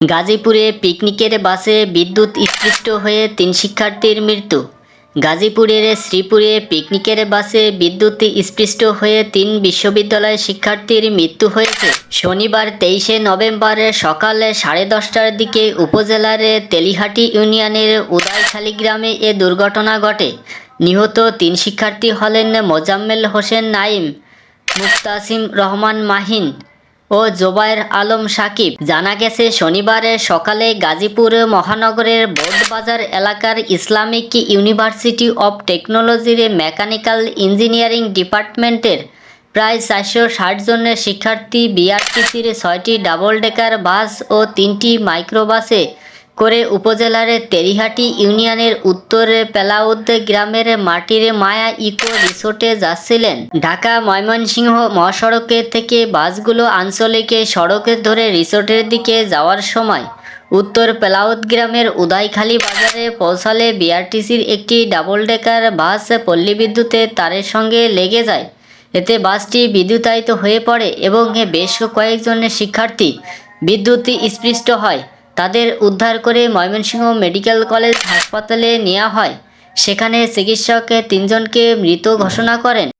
গাজীপুরে পিকনিকের বাসে বিদ্যুৎ স্পৃষ্ট হয়ে তিন শিক্ষার্থীর মৃত্যু। গাজীপুরের শ্রীপুরে পিকনিকের বাসে বিদ্যুৎ স্পৃষ্ট হয়ে তিন বিশ্ববিদ্যালয় শিক্ষার্থীর মৃত্যু হয়েছে। শনিবার তেইশে নভেম্বর সকাল সাড়ে দশটার দিকে উপজেলার তেলিহাটি ইউনিয়নের উদয়খালী গ্রামে এ দুর্ঘটনা ঘটে। নিহত তিন শিক্ষার্থী হলেন মোজাম্মেল হোসেন নাইম, মুক্তাসিম রহমান মাহিন ও জোবায়ের আলম সাকিব। জানা গেছে, শনিবারের সকালে গাজীপুর মহানগরের বোর্ডবাজার এলাকার ইসলামিক ইউনিভার্সিটি অব টেকনোলজির মেকানিক্যাল ইঞ্জিনিয়ারিং ডিপার্টমেন্টের প্রায় চারশো ষাট জনের শিক্ষার্থী বিআরটিসির ছয়টি ডাবল ডেকার বাস ও তিনটি মাইক্রোবাসে করে উপজেলার তেরিহাটি ইউনিয়নের উত্তরে পেলাউদ গ্রামের মাটির মায়া ইকো রিসোর্টে যাচ্ছিলেন। ঢাকা ময়মনসিংহ মহাসড়কে থেকে বাসগুলো আঞ্চলিক সড়কে ধরে রিসোর্টের দিকে যাওয়ার সময় উত্তর পেলাউদ গ্রামের উদয়খালী বাজারে পৌঁছালে বিআরটিসির একটি ডাবল ডেকার বাস পল্লী বিদ্যুতের তারের সঙ্গে লেগে যায়। এতে বাসটি বিদ্যুতায়িত হয়ে পড়ে এবং বেশ কয়েকজন শিক্ষার্থী বিদ্যুৎ স্পৃষ্ট হয়। তাদের উদ্ধার করে ময়মনসিংহ মেডিকেল কলেজ হাসপাতালে নেওয়া হয়। সেখানে চিকিৎসক তিনজনকে মৃত ঘোষণা করেন।